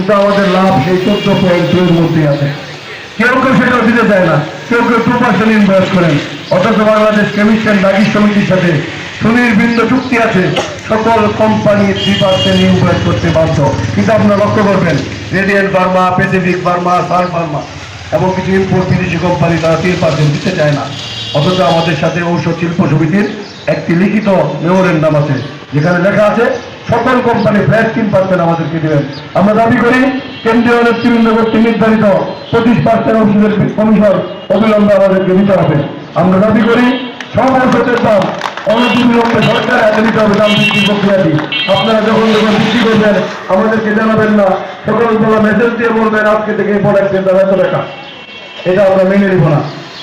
কিন্তু আমাদের লাভ সেই চোদ্দ পয়েন্ট দুইয়ের মধ্যে আছে। কেউ কেউ সেটাও দিতে চায় না। কেউ কেউ টু পার্সেন্ট ইনভেস্ট করেন। অথচ বাংলাদেশ কেমিস্ট্রি ডাকি সমিতির সাথে সুনির্বিন্দ চুক্তি আছে। সকল কোম্পানি থ্রি পার্সেন্ট ইনভেস্ট করতে বাধ্য। কিন্তু আপনারা লক্ষ্য করবেন রেডিয়েন্ট বার্মা প্যাসিফিক বার্মা সার বার্মা এবং কিছু ইম্পোর্ট বিদেশি কোম্পানি তারা তিন পার্সেন্ট দিতে চায় না। অথচ আমাদের সাথে ঔষধ শিল্প সমিতির একটি লিখিত মেমোরেন্ডাম আছে, যেখানে লেখা আছে সকল কোম্পানি ফ্ল্যাট তিন পার্সেন্ট আমাদেরকে দেবেন। আমরা দাবি করি, কেন্দ্রীয় নেতৃবৃন্দ কর্তৃক নির্ধারিত পঁচিশ পার্সেন্ট ওষুধের কমিশন অবিলম্বে আমাদেরকে দিতে হবে। আমরা দাবি করি সব ওষুধের দাম অনতিবিলম্বে সরকার হাতে নিতে হবে দাম বৃদ্ধির প্রক্রিয়াটি। আপনারা যখন যখন বিক্রি করবেন, আমাদেরকে জানাবেন না। সকালবেলা মেসেজ দিয়ে বলবেন, আজকে থেকে এই এটা আমরা মেনে নিব না।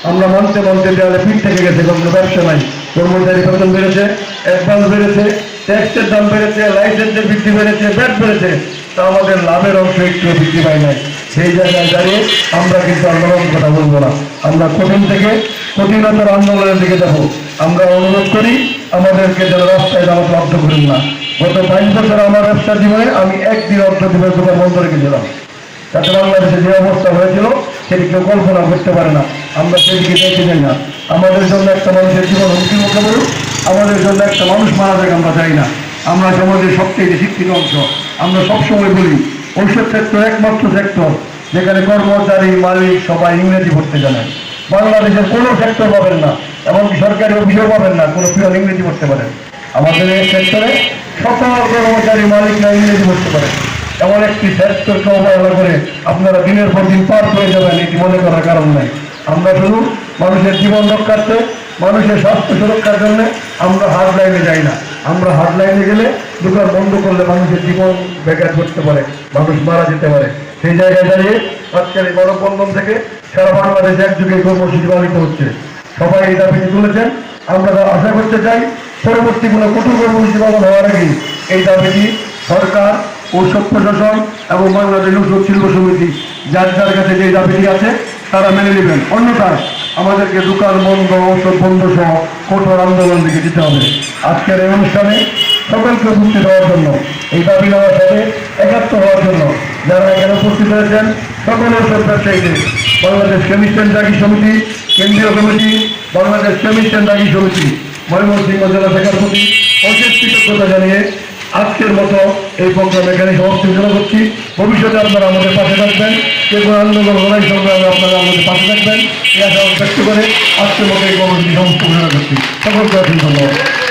আমরা মানতে মানতে দেওয়ালে পিঠ থেকে গেছে, কোনো ব্যবসা নাই। কর্মচারী বেড়েছে অ্যাডভান্স বেড়েছে। ট্যাক্সের দাম বেড়েছে, লাইসেন্সের বৃদ্ধি বেড়েছে, ব্যাট বেড়েছে, তা আমাদের লাভের অংশ একটু বৃদ্ধি পায় নাই। সেই জায়গায় দাঁড়িয়ে আমরা কিন্তু আন্দোলন কথা বলব না। আমরা কঠিন থেকে কঠিনতর আন্দোলনের দিকে যাব। আমরা অনুরোধ করি, আমাদেরকে যেন রাস্তায় নামাতে বাধ্য করুন না। গত বাইশ বছর আমার ব্যবসা জীবনে আমি একদিন অর্থ দিবস দোকান বন্ধ রেখেছিলাম। তাতে বাংলাদেশে যে অবস্থা হয়েছিল, সেটি কেউ কল্পনা করতে পারে না। আমরা সেদিকে দেখতে যাই না। আমাদের জন্য একটা মানুষের জীবন হুমকির মুখে পড়ুক। আমাদের জন্য একটা মানুষ মারা যাক আমরা চাই না। আমরা সমাজের সবচেয়ে শিক্ষিত অংশ। আমরা সবসময় বলি ঔষধ সেক্টর একমাত্র সেক্টর যেখানে কর্মচারী, মালিক সবাই ইংরেজি পড়তে জানে। বাংলাদেশের কোনো সেক্টর পাবেন না, এমনকি সরকারি অফিসেও পাবেন না, কোনো পিয়ন ইংরেজি পড়তে পারেন আমাদের এই সেক্টরে সকল কর্মচারী, মালিকরা ইংরেজি পড়তে পারেন এমন একটি সেক্টরকে অবহেলা করে আপনারা দিনের পর দিন পার হয়ে যাবেন, এটি মনে করার কারণ নাই। আমরা শুধু মানুষের জীবন রক্ষার্থে মানুষের স্বাস্থ্য সুরক্ষার জন্য আমরা হার্ড লাইনে যাই না। আমরা হার্ড লাইনে গেলে দোকান বন্ধ করলে মানুষের জীবন ব্যাঘাত করতে পারে, মানুষ মারা যেতে পারে। সেই জায়গায় দাঁড়িয়ে আজকের এই গণবন্ধন থেকে সারা বাংলাদেশে একযুগে কর্মসূচি পালিত হচ্ছে। সবাই এই দাবিটি তুলেছেন। আমরা আশা করতে চাই, পরবর্তী কোনো কঠোর কর্মসূচি পালন হওয়ার আগেই এই দাবিটি সরকার ঔষধ প্রশাসন এবং বাংলাদেশ ঔষধ শিল্প সমিতি, যার যার কাছে যে দাবিটি আছে, তারা মেনে নেবেন। অন্যথায় আমাদেরকে দোকান বন্ধ ঔষধ বন্ধ সহ কঠোর আন্দোলন দিকে দিতে হবে। আজকের এই অনুষ্ঠানে সকলকে উপস্থিত হওয়ার জন্য, এই দাবি নেওয়ার সাথে একাত্ম হওয়ার জন্য যারা এখানে উপস্থিত হয়েছেন সকল ঔষধ ব্যবসায়ীদের বাংলাদেশ কেমিস্ট্যান্ড দাগি সমিতি, কেন্দ্রীয় কমিটি, বাংলাদেশ কেমিস্ট্যান্ড দাগি সমিতি, ময়মনসিংহ জেলা শাখার প্রতি অশেষ কৃতজ্ঞতা জানিয়ে আজকের মতো এই প্রোগ্রাম এখানে সমাপ্তি ঘোষণা করছি। ভবিষ্যতে আপনারা আমাদের পাশে থাকবেন। যে কোনো আন্দোলন লড়াই সংগ্রামে আপনারা আমাদের পাশে থাকবেন। এই আশা ব্যক্ত করে আজকের মতো এই কর্মসূচি সমস্ত ঘোষণা করছি। সকলকে ধন্যবাদ।